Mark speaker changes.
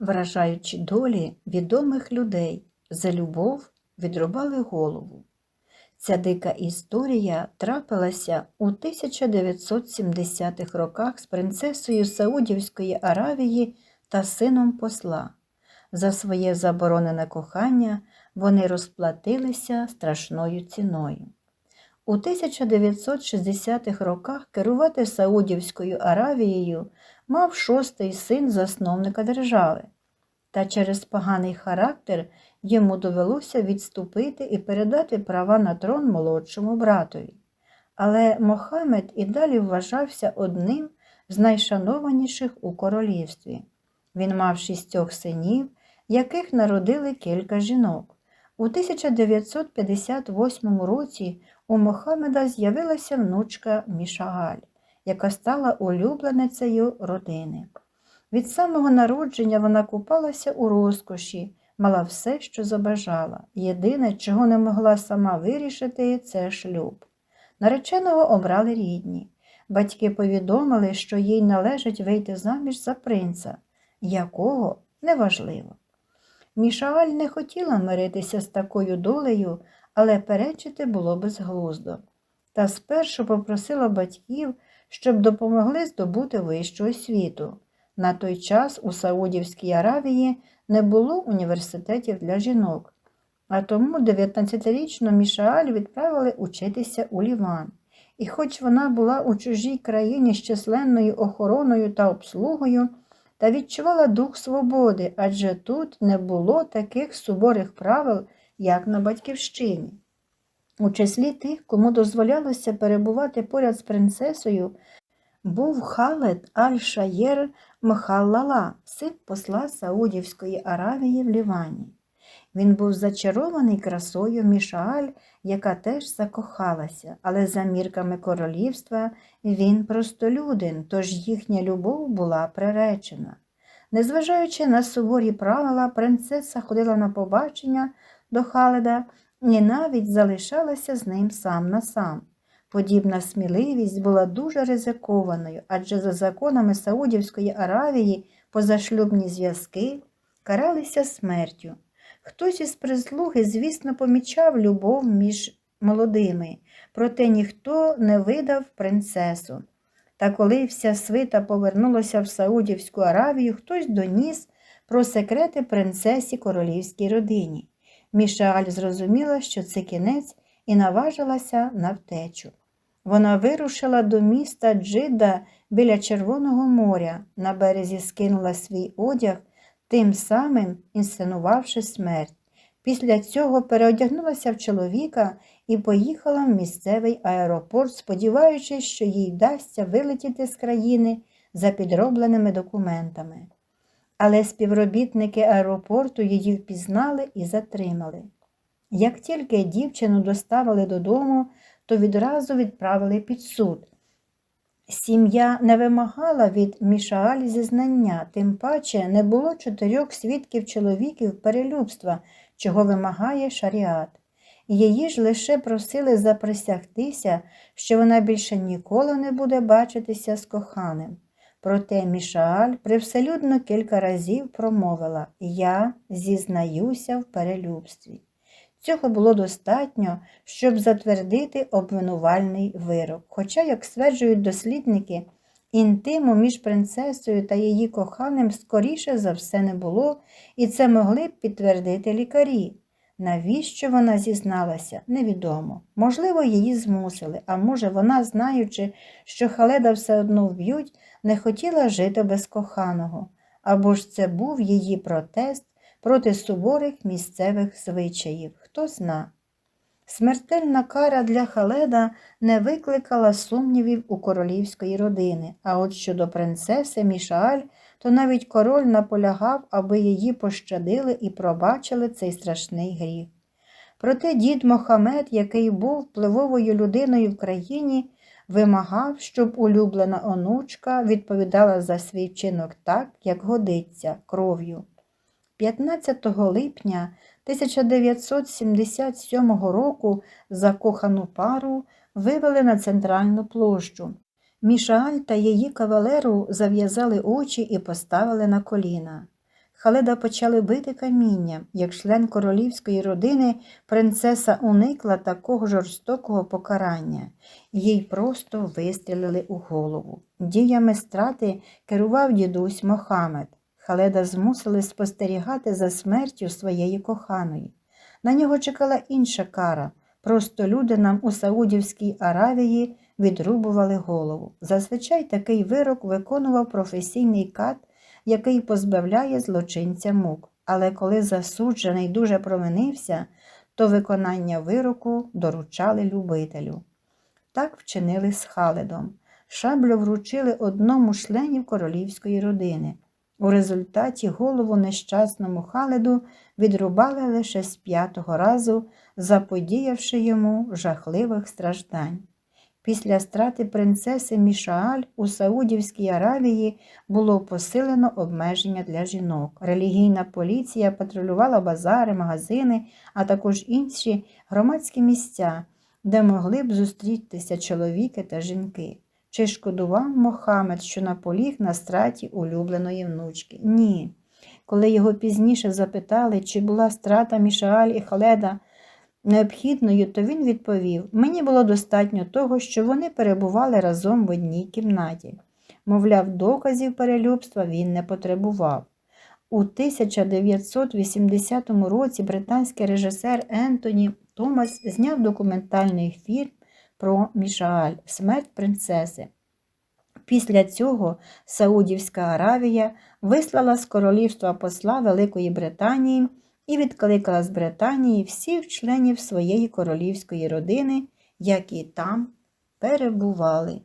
Speaker 1: вражаючи долі відомих людей, за любов відрубали голову. Ця дика історія трапилася у 1970-х роках з принцесою Саудівської Аравії та сином посла. За своє заборонене кохання вони розплатилися страшною ціною. У 1960-х роках керувати Саудівською Аравією мав шостий син засновника держави, та через поганий характер йому довелося відступити і передати права на трон молодшому братові. Але Мохамед і далі вважався одним з найшанованіших у королівстві. Він мав шістьох синів, яких народили кілька жінок. У 1958 році у Мохамеда з'явилася внучка Мішагаль, яка стала улюбленицею родини. Від самого народження вона купалася у розкоші, мала все, що забажала. Єдине, чого не могла сама вирішити, це шлюб. Нареченого обрали рідні. Батьки повідомили, що їй належить вийти заміж за принца, якого неважливо. Мішааль не хотіла миритися з такою долею, але перечити було безглуздо. Та спершу попросила батьків, щоб допомогли здобути вищу освіту. На той час у Саудівській Аравії не було університетів для жінок, а тому 19-річну Мішааль відправили учитися у Ліван. І хоч вона була у чужій країні з численною охороною та обслугою, та відчувала дух свободи, адже тут не було таких суворих правил, як на батьківщині. У числі тих, кому дозволялося перебувати поряд з принцесою, був Халед Аль-Шаєр Мхаллала, син посла Саудівської Аравії в Лівані. Він був зачарований красою Мішааль, яка теж закохалася, але за мірками королівства він простолюдин, тож їхня любов була приречена. Незважаючи на суворі правила, принцеса ходила на побачення до Халеда і навіть залишалася з ним сам на сам. Подібна сміливість була дуже ризикованою, адже за законами Саудівської Аравії позашлюбні зв'язки каралися смертю. Хтось із прислуги, звісно, помічав любов між молодими, проте ніхто не видав принцесу. Та коли вся свита повернулася в Саудівську Аравію, хтось доніс про секрети принцесі королівській родині. Мішааль зрозуміла, що це кінець, і наважилася на втечу. Вона вирушила до міста Джида біля Червоного моря, на березі скинула свій одяг, тим самим інсценувавши смерть. Після цього переодягнулася в чоловіка і поїхала в місцевий аеропорт, сподіваючись, що їй вдасться вилетіти з країни за підробленими документами. Але співробітники аеропорту її впізнали і затримали. Як тільки дівчину доставили додому, то відразу відправили під суд. Сім'я не вимагала від Мішааль зізнання, тим паче не було чотирьох свідків чоловіків перелюбства, чого вимагає шаріат. Її ж лише просили заприсягтися, що вона більше ніколи не буде бачитися з коханим. Проте Мішааль привселюдно кілька разів промовила Я зізнаюся в перелюбстві. Цього було достатньо, щоб затвердити обвинувальний вирок. Хоча, як стверджують дослідники, інтиму між принцесою та її коханим скоріше за все не було, і це могли б підтвердити лікарі. Навіщо вона зізналася, невідомо. Можливо, її змусили, а може, вона, знаючи, що Халеда все одно вб'ють, не хотіла жити без коханого, або ж це був її протест проти суворих місцевих звичаїв, хто зна. Смертельна кара для Халеда не викликала сумнівів у королівської родини, а от щодо принцеси Мішааль, то навіть король наполягав, аби її пощадили і пробачили цей страшний гріх. Проте дід Мохамед, який був впливовою людиною в країні, вимагав, щоб улюблена онучка відповідала за свій вчинок так, як годиться, кров'ю. 15 липня 1977 року закохану пару вивели на центральну площу. Мішааль та її кавалеру зав'язали очі і поставили на коліна. Халеда почали бити камінням. Як член королівської родини, принцеса уникла такого жорстокого покарання. Їй просто вистрілили у голову. Діями страти керував дідусь Мохамед. Халеда змусили спостерігати за смертю своєї коханої. На нього чекала інша кара. Просто люди нам у Саудівській Аравії відрубували голову. Зазвичай такий вирок виконував професійний кат, який позбавляє злочинця мук. Але коли засуджений дуже провинився, то виконання вироку доручали любителю. Так вчинили з Халедом. Шаблю вручили одному з членів королівської родини. У результаті голову нещасному Халеду відрубали лише з п'ятого разу, заподіявши йому жахливих страждань. Після страти принцеси Мішааль у Саудівській Аравії було посилено обмеження для жінок. Релігійна поліція патрулювала базари, магазини, а також інші громадські місця, де могли б зустрітися чоловіки та жінки. Чи шкодував Мохамед, що наполіг на страті улюбленої внучки? Ні. Коли його пізніше запитали, чи була страта Мішааль і Халеда необхідною, то він відповів: мені було достатньо того, що вони перебували разом в одній кімнаті. Мовляв, доказів перелюбства він не потребував. У 1980 році британський режисер Ентоні Томас зняв документальний фільм про Мішааль Смерть принцеси. Після цього Саудівська Аравія вислала з королівства посла Великої Британії і відкликала з Британії всіх членів своєї королівської родини, які там перебували.